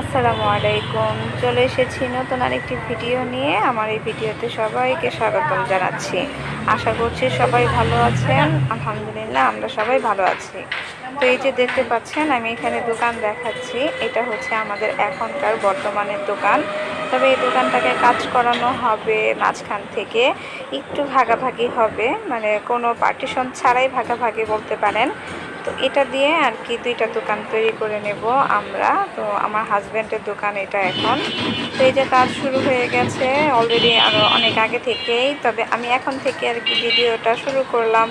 আসসালামু আলাইকুম। চলে এসেছি নতুন আরেকটি ভিডিও নিয়ে। আমার এই ভিডিওতে সবাইকে স্বাগতম জানাচ্ছি। আশা করছি সবাই ভালো আছেন। আলহামদুলিল্লাহ, আমরা সবাই ভালো আছি। তো এই যে দেখতে পাচ্ছেন, আমি এখানে দোকান দেখাচ্ছি। এটা হচ্ছে আমাদের এখনকার বর্তমানের দোকান। তবে এই দোকানটাকে কাজ করানো হবে মাঝখান থেকে। একটু ভাগাভাগি হবে। মানে কোনো পার্টিশন ছাড়াই ভাগাভাগি বলতে পারেন। তো এটা দিয়ে আর কি দুইটা দোকান তৈরি করে নেব আমরা। তো আমার হাজব্যান্ডের দোকান এটা এখন। তো এই যে কাজ শুরু হয়ে গেছে অলরেডি আরও অনেক আগে থেকেই। তবে আমি এখন থেকে আর কি ভিডিওটা শুরু করলাম।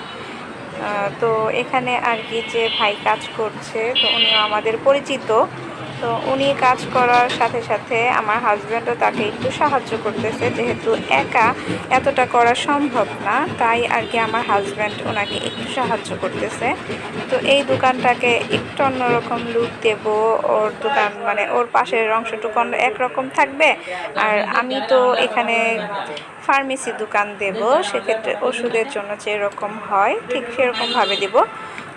তো এখানে আর কি যে ভাই কাজ করছে, তো উনিও আমাদের পরিচিত। তো উনি কাজ করার সাথে সাথে আমার হাজব্যান্ডও তাকে একটু সাহায্য করতেছে, যেহেতু একা এতটা করা সম্ভব না, তাই আর কি আমার হাজব্যান্ড ওনাকে একটু সাহায্য করতেছে। তো এই দোকানটাকে একটু অন্যরকম লুক দেব, ওর দোকান মানে ওর পাশের অংশটুকু অন্য একরকম থাকবে, আর আমি তো এখানে ফার্মেসি দোকান দেব, সেক্ষেত্রে ওষুধের জন্য যেরকম হয় ঠিক সেরকমভাবে দেব।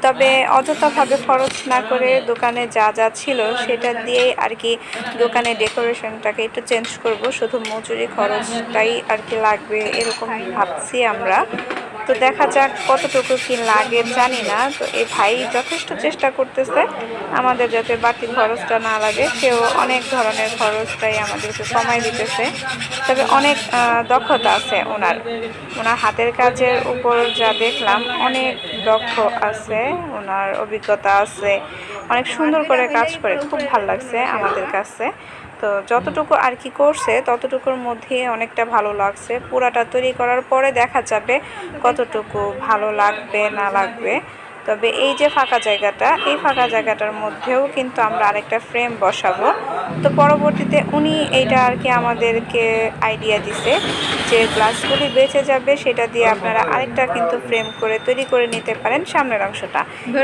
তবে অযথাভাবে খরচ না করে দোকানে যা যা ছিল সেটা দিয়েই আর কি দোকানে ডেকোরেশনটাকে একটু চেঞ্জ করব। শুধু মজুরি খরচটাই আর কি লাগবে এরকম ভাবছি আমরা। তো দেখা যাক কতটুকু কি লাগে, জানি না। তো এই ভাই যথেষ্ট চেষ্টা করতেছে। আমাদের যাতে বাড়তি খরচটা না লাগে, সেও অনেক ধরনের খরচটাই আমাদেরকে কমাই দিতেছে। তবে অনেক দক্ষতা আছে ওনার। ওনার হাতের কাজের উপর যা দেখলাম, অনেক দক্ষ আছে, ওনার অভিজ্ঞতা আছে। অনেক সুন্দর করে কাজ করে খুব ভালো লাগছে আমাদের কাছে। তো যতটুকু আর কি করছে ততটুকুর মধ্যে অনেকটা ভালো লাগছে। পুরাটা তৈরি করার পরে দেখা যাবে কতটুকু ভালো লাগবে না লাগবে। তবে এই যে ফাঁকা জায়গাটা এই ফাঁকা জায়গাটার মধ্যেও কিন্তু আমরা আরেকটা ফ্রেম বসাবো। তো পরবর্তীতে উনি এইটা আর কি আমাদেরকে আইডিয়া দিছে যে গ্লাসগুলি বেঁচে যাবে সেটা দিয়ে আপনারা আরেকটা কিন্তু ফ্রেম করে তৈরি করে নিতে পারেন সামনের অংশটা।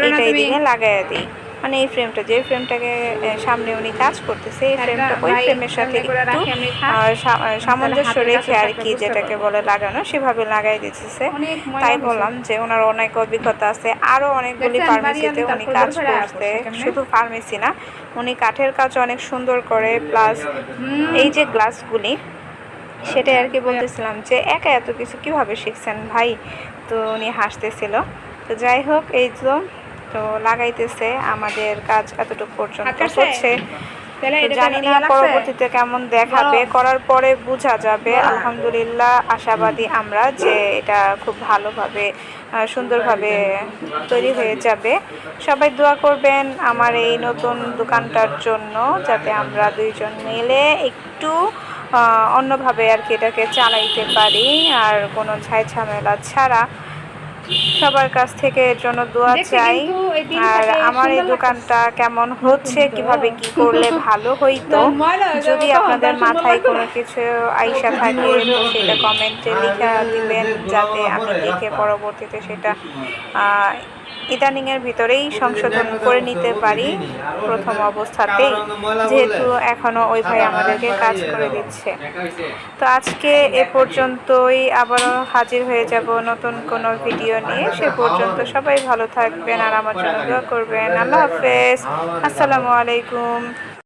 এটা এদিকে লাগাইয়া দিই। মানে এই ফ্রেমটা যে ফ্রেমটাকে সামনে উনি কাজ করতেছে এই ফ্রেমটা ওই ফ্রেমের সাথে একটু সামঞ্জস্য রেখে আর কি যেটাকে বলে লাগানো সেভাবে লাগাই দিতেছে। তাই বললাম যে ওনার অনেক অভিজ্ঞতা আছে। আরও অনেকগুলি ফার্মেসিতে উনি কাজ করতে শুধু ফার্মেসি না উনি কাঠের কাজ অনেক সুন্দর করে প্লাস এই যে গ্লাসগুলি সেটাই আর কি বলতেছিলাম যে একা এত কিছু কীভাবে শিখছেন ভাই? তো উনি হাসতেছিল। তো যাই হোক এই তো তো লাগাইতেছে আমাদের কাজ এতটুকু পর্যন্ত হচ্ছে জানি না পরবর্তীতে কেমন দেখাবে করার পরে বোঝা যাবে। আলহামদুলিল্লাহ আশাবাদী আমরা যে এটা খুব ভালোভাবে সুন্দরভাবে তৈরি হয়ে যাবে। সবাই দোয়া করবেন আমার এই নতুন দোকানটার জন্য যাতে আমরা দুইজন মিলে একটু অন্যভাবে আর কি এটাকে চালাইতে পারি। আর কোনো ঝাই ঝামেলা ছাড়া সবার কাছ থেকে এর জন্য দোয়া চাই। আর আমার এই দোকানটা কেমন হচ্ছে কীভাবে কি করলে ভালো হইতো যদি আপনাদের মাথায় কোনো কিছু আইসা থাকে তো সেটা কমেন্টে লিখে দিবেন যাতে আমি দেখে পরবর্তীতে সেটা ইদানিংয়ের ভিতরেই সংশোধন করে নিতে পারি প্রথম অবস্থাতেই, যেহেতু এখনও ওই ভাই আমাদেরকে কাজ করে দিচ্ছে। তো আজকে এ পর্যন্তই আবারও হাজির হয়ে যাব নতুন কোনো ভিডিও নিয়ে। সে পর্যন্ত সবাই ভালো থাকবেন আর আমার জন্য দোয়া করবেন। আল্লাহ হাফেজ। আসসালামু আলাইকুম।